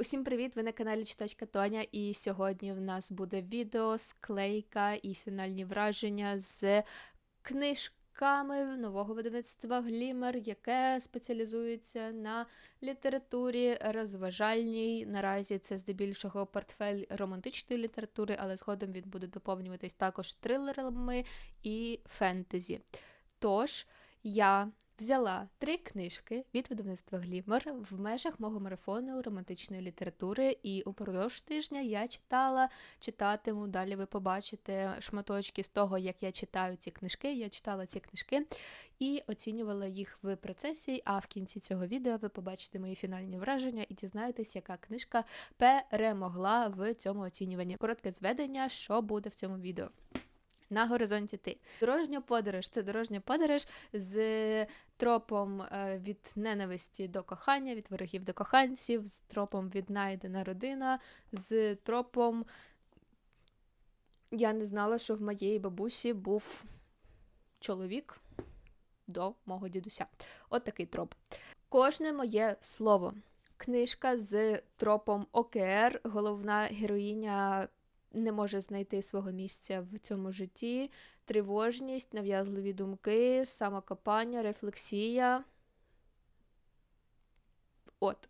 Усім привіт! Ви на каналі Читачка Тоня, і сьогодні в нас буде відео, склейка і фінальні враження з книжками нового видавництва Глімер, яке спеціалізується на літературі розважальній. Наразі це здебільшого портфель романтичної літератури, але згодом він буде доповнюватись також трилерами і фентезі. Тож я взяла три книжки від видавництва Глімер в межах мого марафону романтичної літератури, і упродовж тижня я читала, читатиму. Далі ви побачите шматочки з того, як я читаю ці книжки. Я читала ці книжки і оцінювала їх в процесі. А в кінці цього відео ви побачите мої фінальні враження і дізнаєтесь, яка книжка перемогла в цьому оцінюванні. Коротке зведення, що буде в цьому відео. На горизонті ти. Дорожня подорож це дорожня подорож з тропом е, від ненависті до кохання, від ворогів до коханців, з тропом віднайдена родина, з тропом. Я не знала, що в моєї бабусі був чоловік до мого дідуся. От такий троп. Кожне моє слово. Книжка з тропом ОКР, головна героїня не може знайти свого місця в цьому житті, тривожність, нав'язливі думки, самокопання, рефлексія. От.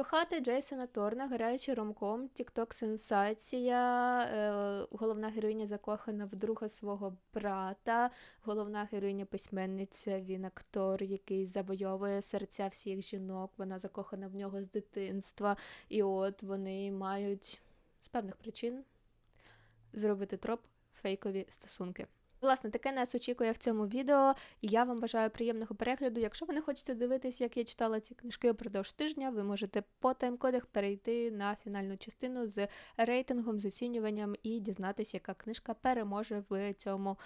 Кохати Джейсона Торна, гарячий ромком, Тікток сенсація. Е, головна героїня закохана в друга свого брата. Головна героїня письменниця. Він актор, який завойовує серця всіх жінок. Вона закохана в нього з дитинства. І от вони мають з певних причин зробити троп фейкові стосунки. Власне, таке нас очікує в цьому відео, і я вам бажаю приємного перегляду. Якщо ви не хочете дивитись, як я читала ці книжки впродовж тижня, ви можете по тайм-кодах перейти на фінальну частину з рейтингом, з оцінюванням і дізнатися, яка книжка переможе в цьому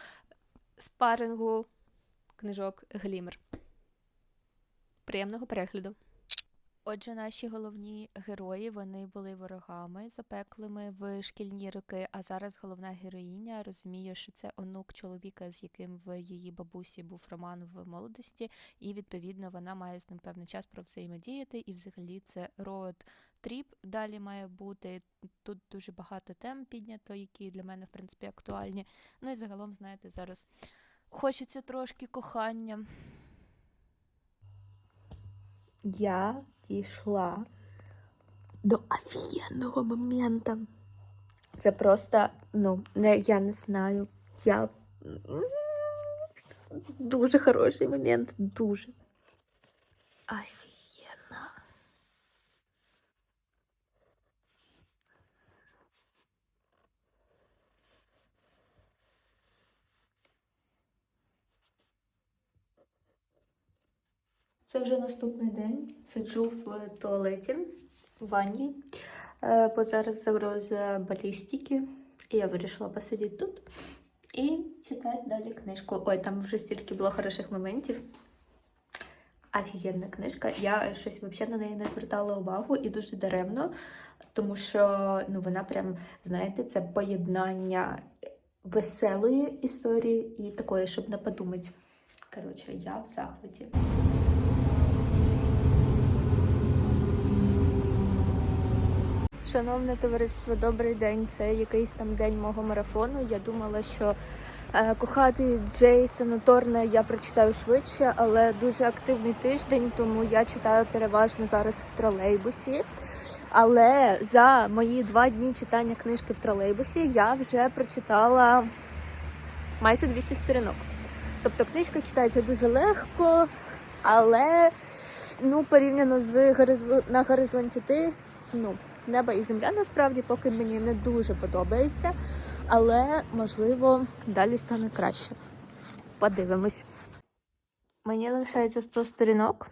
спарингу книжок Глімер. Приємного перегляду! Отже, наші головні герої вони були ворогами запеклими в шкільні роки. А зараз головна героїня розуміє, що це онук чоловіка, з яким в її бабусі був роман в молодості, і відповідно вона має з ним певний час про взаємодіяти. І взагалі це род тріп далі має бути. Тут дуже багато тем піднято, які для мене в принципі актуальні. Ну і загалом, знаєте, зараз хочеться трошки кохання. Я дійшла до офігенного моменту. Це просто, ну, не, я не знаю. Я дуже хороший момент, дуже. Офігенно. Це вже наступний день. Сиджу в туалеті, в ванні, е, бо зараз загроза балістики. І я вирішила посидіти тут і читати далі книжку. Ой, там вже стільки було хороших моментів. Офігенна книжка. Я щось взагалі на неї не звертала увагу і дуже даремно, тому що ну, вона прям, знаєте, це поєднання веселої історії і такої, щоб не подумати. Коротше, я в захваті. Шановне товариство, добрий день. Це якийсь там день мого марафону. Я думала, що е, кохати Джейсона Торна я прочитаю швидше, але дуже активний тиждень, тому я читаю переважно зараз в тролейбусі. Але за мої два дні читання книжки в тролейбусі я вже прочитала майже 200 сторінок. Тобто книжка читається дуже легко, але ну, порівняно з горизон... на горизонті ти, ну, Небо і земля насправді поки мені не дуже подобається, але можливо далі стане краще. Подивимось. Мені лишається 100 сторінок.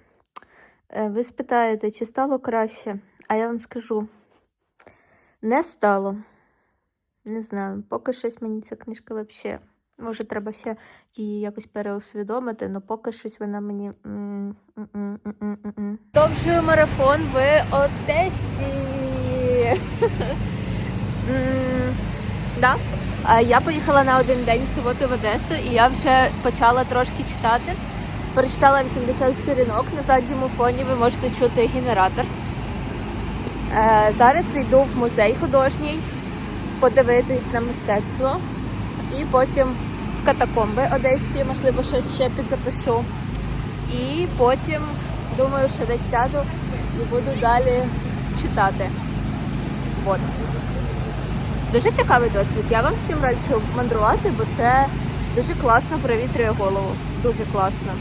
Е, Ви спитаєте, чи стало краще? А я вам скажу: не стало. Не знаю, поки щось мені ця книжка взагалі. Може, треба ще її якось переусвідомити, але поки щось вона мені. Довжую марафон в Одесі. Я поїхала на один день в суботу в Одесу, і я вже почала трошки читати. Перечитала 80 сторінок. На задньому фоні ви можете чути генератор. Е, зараз йду в музей художній подивитись на мистецтво. І потім в катакомби одеські, можливо, щось ще підзапишу. І потім думаю, що десь сяду і буду далі читати. От. Дуже цікавий досвід. Я вам всім раджу мандрувати, бо це дуже класно провітрює голову. Дуже класно.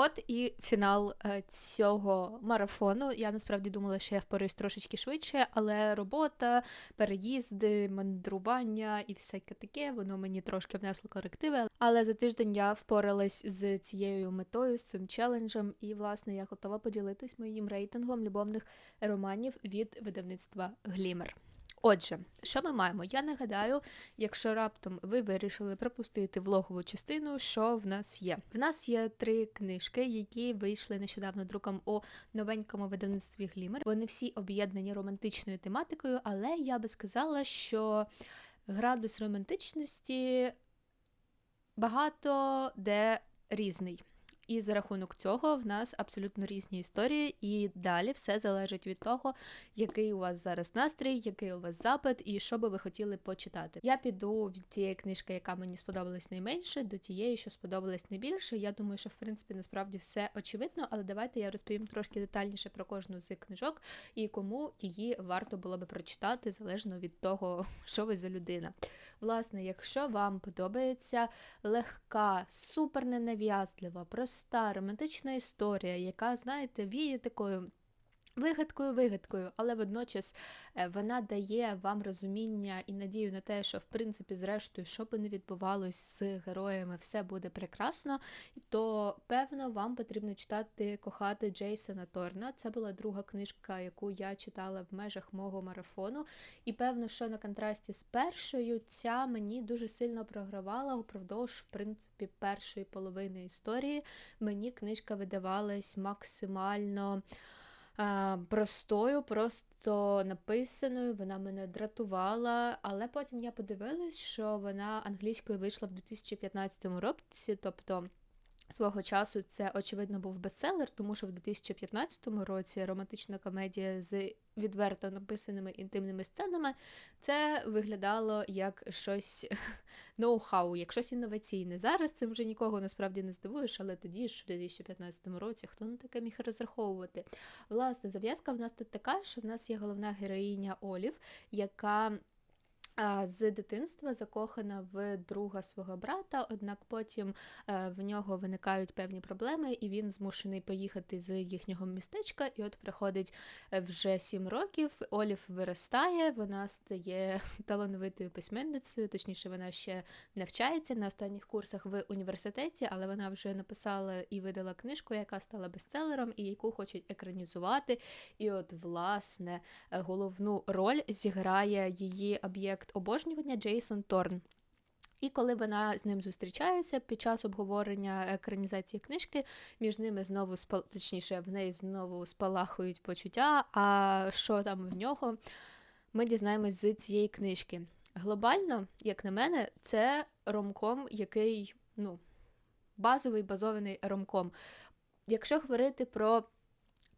От і фінал е, цього марафону. Я насправді думала, що я впораюсь трошечки швидше, але робота, переїзди, мандрування і всяке таке, воно мені трошки внесло корективи. Але за тиждень я впоралась з цією метою, з цим челенджем, і власне я готова поділитись моїм рейтингом любовних романів від видавництва Глімер. Отже, що ми маємо? Я нагадаю, якщо раптом ви вирішили пропустити влогову частину, що в нас є. В нас є три книжки, які вийшли нещодавно друком у новенькому видавництві Глімер. Вони всі об'єднані романтичною тематикою, але я би сказала, що градус романтичності багато де різний. І за рахунок цього в нас абсолютно різні історії, і далі все залежить від того, який у вас зараз настрій, який у вас запит, і що би ви хотіли почитати. Я піду від тієї книжки, яка мені сподобалась найменше, до тієї, що сподобалась найбільше. Я думаю, що в принципі насправді все очевидно, але давайте я розповім трошки детальніше про кожну з книжок і кому її варто було би прочитати, залежно від того, що ви за людина. Власне, якщо вам подобається легка, супер ненав'язлива, проста, романтична історія, яка, знаєте, віє такою. Вигадкою, вигадкою, але водночас е, вона дає вам розуміння і надію на те, що в принципі, зрештою, що би не відбувалось з героями, все буде прекрасно. То певно вам потрібно читати кохати Джейсона Торна. Це була друга книжка, яку я читала в межах мого марафону. І певно, що на контрасті з першою, ця мені дуже сильно програвала упродовж, в принципі, першої половини історії. Мені книжка видавалась максимально. Простою, просто написаною, вона мене дратувала, але потім я подивилась, що вона англійською вийшла в 2015 році, тобто свого часу це очевидно був бестселер, тому що в 2015 році романтична комедія з відверто написаними інтимними сценами це виглядало як щось ноу-хау, як щось інноваційне. Зараз цим вже нікого насправді не здивуєш, але тоді ж в 2015 році хто на таке міг розраховувати? Власне, зав'язка в нас тут така, що в нас є головна героїня Олів, яка з дитинства закохана в друга свого брата, однак потім е, в нього виникають певні проблеми, і він змушений поїхати з їхнього містечка. І от приходить е, вже сім років. Олів виростає, вона стає талановитою письменницею, точніше, вона ще навчається на останніх курсах в університеті, але вона вже написала і видала книжку, яка стала бестселером, і яку хочуть екранізувати. І от, власне, е, головну роль зіграє її об'єкт обожнювання Джейсон Торн. І коли вона з ним зустрічається під час обговорення екранізації книжки, між ними знову точніше, в неї знову спалахують почуття. А що там в нього, ми дізнаємось з цієї книжки. Глобально, як на мене, це ромком, який, ну, базовий базований ромком. Якщо говорити про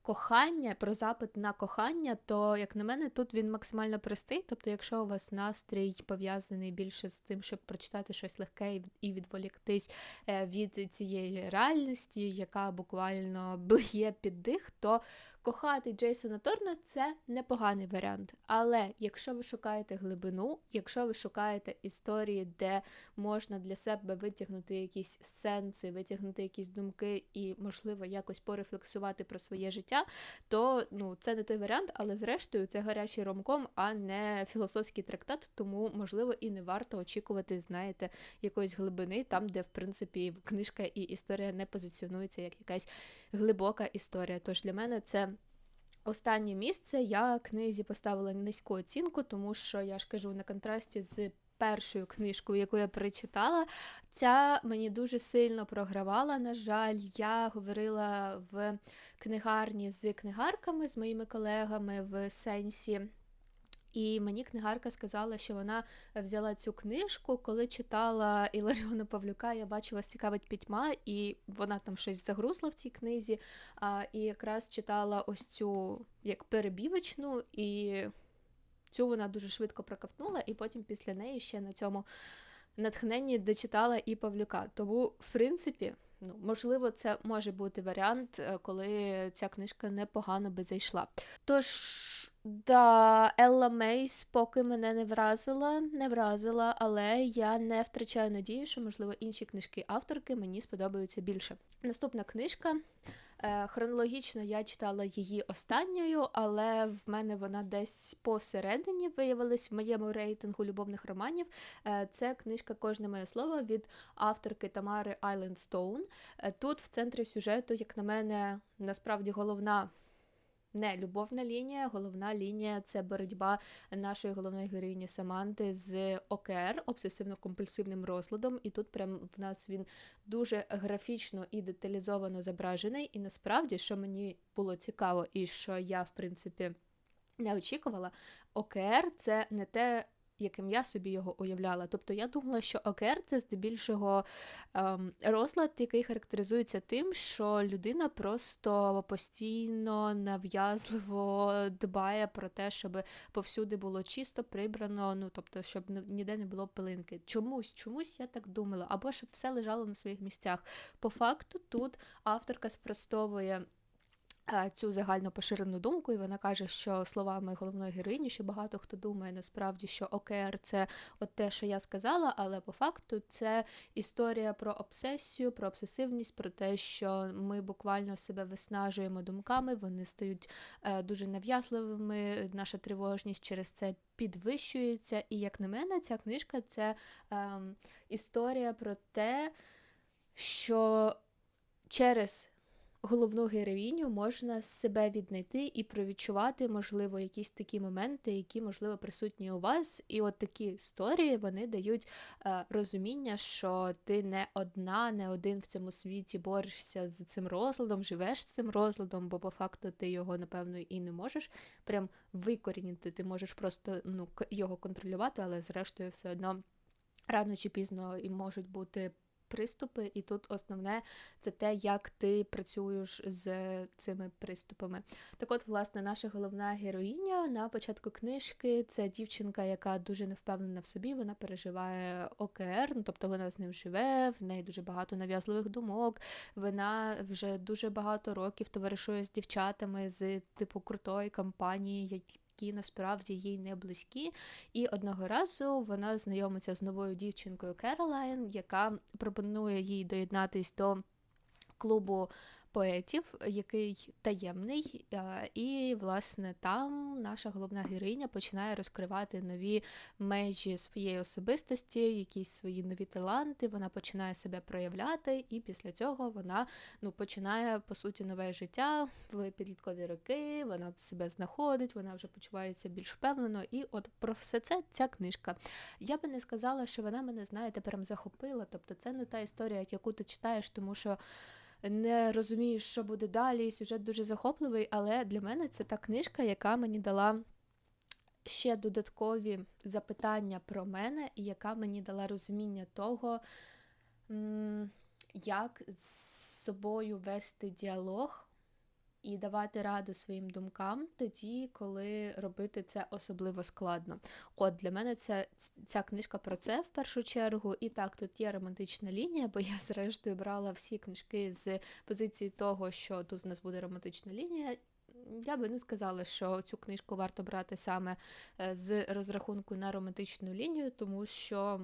кохання, про запит на кохання, то, як на мене, тут він максимально простий. Тобто, якщо у вас настрій пов'язаний більше з тим, щоб прочитати щось легке і- відволіктись е, від цієї реальності, яка буквально б'є під дих, то кохати Джейсона Торна це непоганий варіант. Але якщо ви шукаєте глибину, якщо ви шукаєте історії, де можна для себе витягнути якісь сенси, витягнути якісь думки і, можливо, якось порефлексувати про своє життя, то ну, це не той варіант, але зрештою це гарячий ромком, а не філософський трактат, тому, можливо, і не варто очікувати, знаєте, якоїсь глибини, там, де, в принципі, книжка і історія не позиціонуються як якась глибока історія. Тож для мене це. Останнє місце я книзі поставила низьку оцінку, тому що я ж кажу на контрасті з першою книжкою, яку я перечитала, ця мені дуже сильно програвала. На жаль, я говорила в книгарні з книгарками, з моїми колегами в сенсі. І мені книгарка сказала, що вона взяла цю книжку, коли читала Іларіона Павлюка. Я бачу, вас цікавить пітьма, і вона там щось загрузла в цій книзі. А, і якраз читала ось цю як перебівочну, і цю вона дуже швидко проковтнула, і потім після неї ще на цьому натхненні дочитала і Павлюка. Тому, в принципі, ну, можливо, це може бути варіант, е, коли ця книжка непогано би зайшла. Тож, да, Елла Мейс поки мене не вразила, не вразила, але я не втрачаю надію, що, можливо, інші книжки авторки мені сподобаються більше. Наступна книжка. Е, Хронологічно я читала її останньою, але в мене вона десь посередині виявилась в моєму рейтингу любовних романів. Е, Це книжка Кожне моє слово від авторки Тамари Айленстоун. Е, Тут в центрі сюжету, як на мене, насправді головна. Не любовна лінія, головна лінія це боротьба нашої головної героїні Саманти з ОКР, обсесивно-компульсивним розладом. І тут прям в нас він дуже графічно і деталізовано зображений. І насправді, що мені було цікаво, і що я, в принципі, не очікувала, ОКР це не те, яким я собі його уявляла. Тобто я думала, що ОКР це здебільшого ем, розлад, який характеризується тим, що людина просто постійно нав'язливо дбає про те, щоб повсюди було чисто, прибрано, ну тобто, щоб ніде не було пилинки. Чомусь, чомусь я так думала, або щоб все лежало на своїх місцях. По факту, тут авторка спростовує. Е, Цю загально поширену думку, і вона каже, що словами головної героїні, що багато хто думає насправді, що ОКР це от те, що я сказала, але по факту це історія про обсесію, про обсесивність, про те, що ми буквально себе виснажуємо думками, вони стають е, дуже нав'язливими, наша тривожність через це підвищується. І як на мене, ця книжка це ем, історія про те, що через головну героїню можна себе віднайти і провідчувати, можливо, якісь такі моменти, які, можливо, присутні у вас. І от такі історії вони дають е, розуміння, що ти не одна, не один в цьому світі борешся з цим розладом, живеш з цим розладом, бо по факту ти його, напевно, і не можеш прям викорінити. Ти можеш просто ну, його контролювати, але зрештою все одно рано чи пізно і можуть бути приступи, і тут основне це те, як ти працюєш з цими приступами. Так от, власне, наша головна героїня на початку книжки це дівчинка, яка дуже не впевнена в собі, вона переживає ОКР, ну, тобто вона з ним живе, в неї дуже багато нав'язливих думок, вона вже дуже багато років товаришує з дівчатами з типу крутої компанії, які насправді їй не близькі. І одного разу вона знайомиться з новою дівчинкою Керолайн, яка пропонує їй доєднатись до клубу поетів, який таємний. е, І, власне, там наша головна героїня починає розкривати нові межі своєї особистості, якісь свої нові таланти. Вона починає себе проявляти, і після цього вона ну, починає по суті нове життя в підліткові роки. Вона себе знаходить, вона вже почувається більш впевнено. І от про все це ця книжка. Я би не сказала, що вона мене, знаєте, прям захопила. Тобто, це не та історія, яку ти читаєш, тому що не розумієш, що буде далі. Сюжет дуже захопливий, але для мене це та книжка, яка мені дала ще додаткові запитання про мене, і яка мені дала розуміння того, як з собою вести діалог і давати раду своїм думкам тоді, коли робити це особливо складно. От для мене це ця книжка про це в першу чергу. І так, тут є романтична лінія, бо я зрештою брала всі книжки з позиції того, що тут в нас буде романтична лінія. Я би не сказала, що цю книжку варто брати саме е, з розрахунку на романтичну лінію, тому що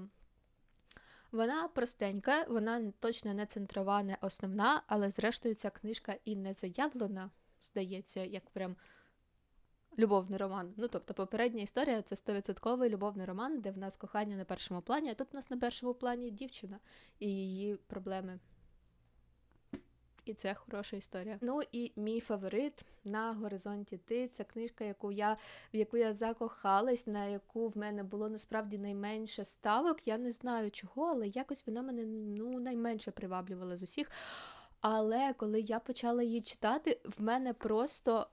вона простенька, вона точно не центрова, не основна, але зрештою ця книжка і не заявлена, здається, як прям любовний роман. Ну, тобто, попередня історія це 100% любовний роман, де в нас кохання на першому плані, а тут у нас на першому плані дівчина і її проблеми. І це хороша історія. Ну і мій фаворит на горизонті ти. Це книжка, яку я в яку я закохалась, на яку в мене було насправді найменше ставок. Я не знаю чого, але якось вона мене ну найменше приваблювала з усіх. Але коли я почала її читати, в мене просто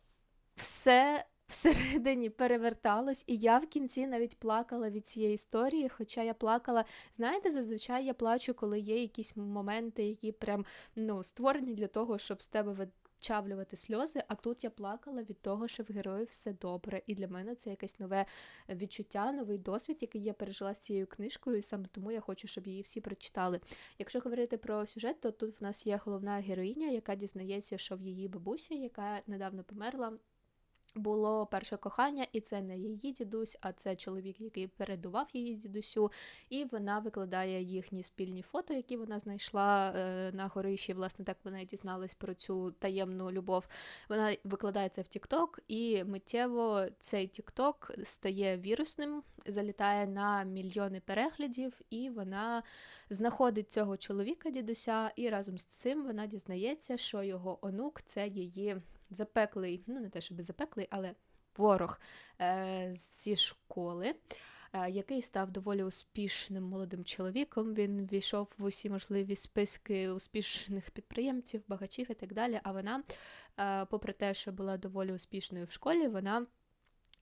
все. Всередині переверталось, і я в кінці навіть плакала від цієї історії. Хоча я плакала, знаєте, зазвичай я плачу, коли є якісь моменти, які прям ну створені для того, щоб з тебе відчавлювати сльози. А тут я плакала від того, що в героїв все добре. І для мене це якесь нове відчуття, новий досвід, який я пережила з цією книжкою, і саме тому я хочу, щоб її всі прочитали. Якщо говорити про сюжет, то тут в нас є головна героїня, яка дізнається, що в її бабусі, яка недавно померла. Було перше кохання, і це не її дідусь, а це чоловік, який передував її дідусю, і вона викладає їхні спільні фото, які вона знайшла е, на горищі. Власне, так вона і дізналась про цю таємну любов. Вона викладає це в TikTok, і миттєво цей TikTok стає вірусним, залітає на мільйони переглядів, і вона знаходить цього чоловіка дідуся, і разом з цим вона дізнається, що його онук це її запеклий, ну не те, щоб запеклий, але ворог е, зі школи. е, Який став доволі успішним молодим чоловіком. Він війшов в усі можливі списки успішних підприємців, багачів і так далі. А вона, е, попри те, що була доволі успішною в школі, вона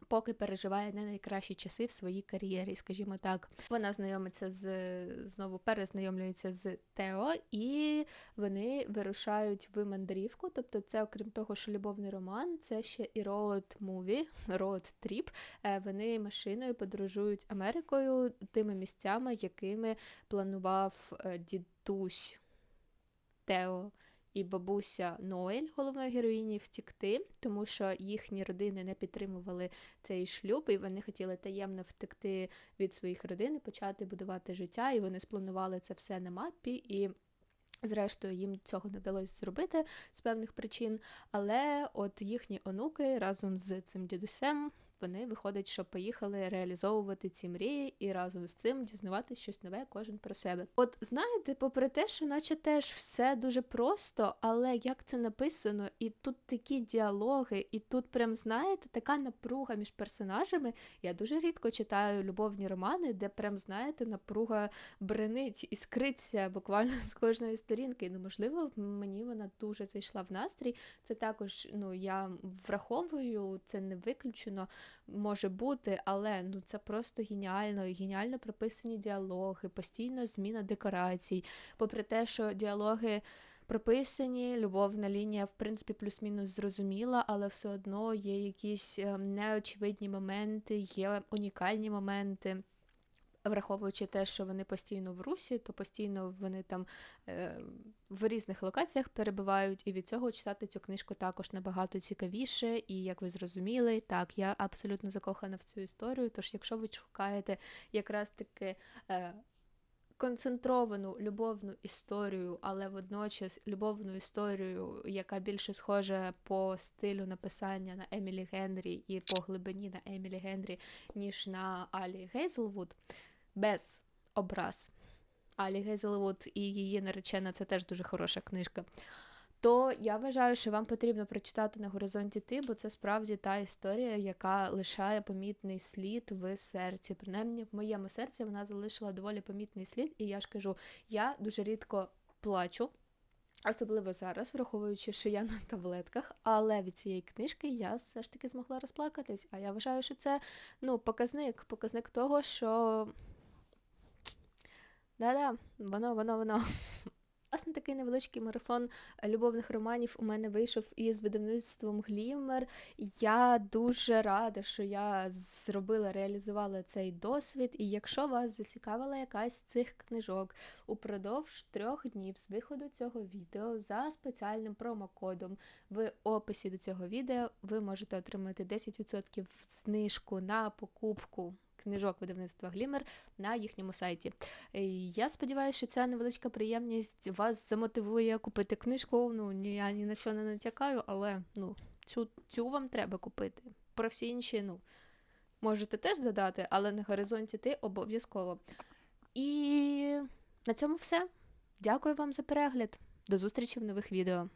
поки переживає не найкращі часи в своїй кар'єрі, скажімо так. Вона знайомиться з знову перезнайомлюється з Тео, і вони вирушають в мандрівку. Тобто, це, окрім того, що любовний роман, це ще і роуд муві, роуд тріп. Вони машиною подорожують Америкою тими місцями, якими планував е, дідусь Тео і бабуся Ноель, головної героїні, втікти, тому що їхні родини не підтримували цей шлюб, і вони хотіли таємно втекти від своїх родин почати будувати життя. І вони спланували це все на мапі. і Зрештою, їм цього не вдалося зробити з певних причин, але от їхні онуки разом з цим дідусем вони виходить, що поїхали реалізовувати ці мрії і разом з цим дізнаватися щось нове кожен про себе. От знаєте, попри те, що наче теж все дуже просто, але як це написано, і тут такі діалоги, і тут прям знаєте, така напруга між персонажами. Я дуже рідко читаю любовні романи, де прям знаєте, напруга бренить і скриться буквально з кожної сторінки. Ну, можливо, мені вона дуже зайшла в настрій. Це також, ну я враховую, це не виключено може бути, але ну це просто геніально, геніально прописані діалоги, постійно зміна декорацій. Попри те, що діалоги прописані, любовна лінія, в принципі, плюс-мінус зрозуміла, але все одно є якісь е, неочевидні моменти, є унікальні моменти. Враховуючи те, що вони постійно в русі, то постійно вони там е, в різних локаціях перебувають, і від цього читати цю книжку також набагато цікавіше. І як ви зрозуміли, так я абсолютно закохана в цю історію. Тож, якщо ви шукаєте якраз таки е, концентровану любовну історію, але водночас любовну історію, яка більше схожа по стилю написання на Емілі Генрі і по глибині на Емілі Генрі, ніж на Алі Гейзелвуд, без образ. Алі Гейзелвуд і її наречена це теж дуже хороша книжка. То я вважаю, що вам потрібно прочитати на горизонті ти, бо це справді та історія, яка лишає помітний слід в серці. Принаймні, в моєму серці вона залишила доволі помітний слід, і я ж кажу, я дуже рідко плачу. Особливо зараз, враховуючи, що я на таблетках, але від цієї книжки я все ж таки змогла розплакатись. А я вважаю, що це ну, показник, показник того, що да-да, воно, воно, воно. Власне, такий невеличкий марафон любовних романів у мене вийшов із видавництвом Глімер. Я дуже рада, що я зробила, реалізувала цей досвід. І якщо вас зацікавила якась з цих книжок упродовж трьох днів з виходу цього відео за спеціальним промокодом в описі до цього відео, ви можете отримати 10% знижку на покупку книжок видавництва Глімер на їхньому сайті. Е, Я сподіваюся, що ця невеличка приємність вас замотивує купити книжку. Ну я ні на що не натякаю, але ну цю, цю вам треба купити. Про всі інші, ну можете теж додати, але на горизонті ти обов'язково. І на цьому все. Дякую вам за перегляд. До зустрічі в нових відео.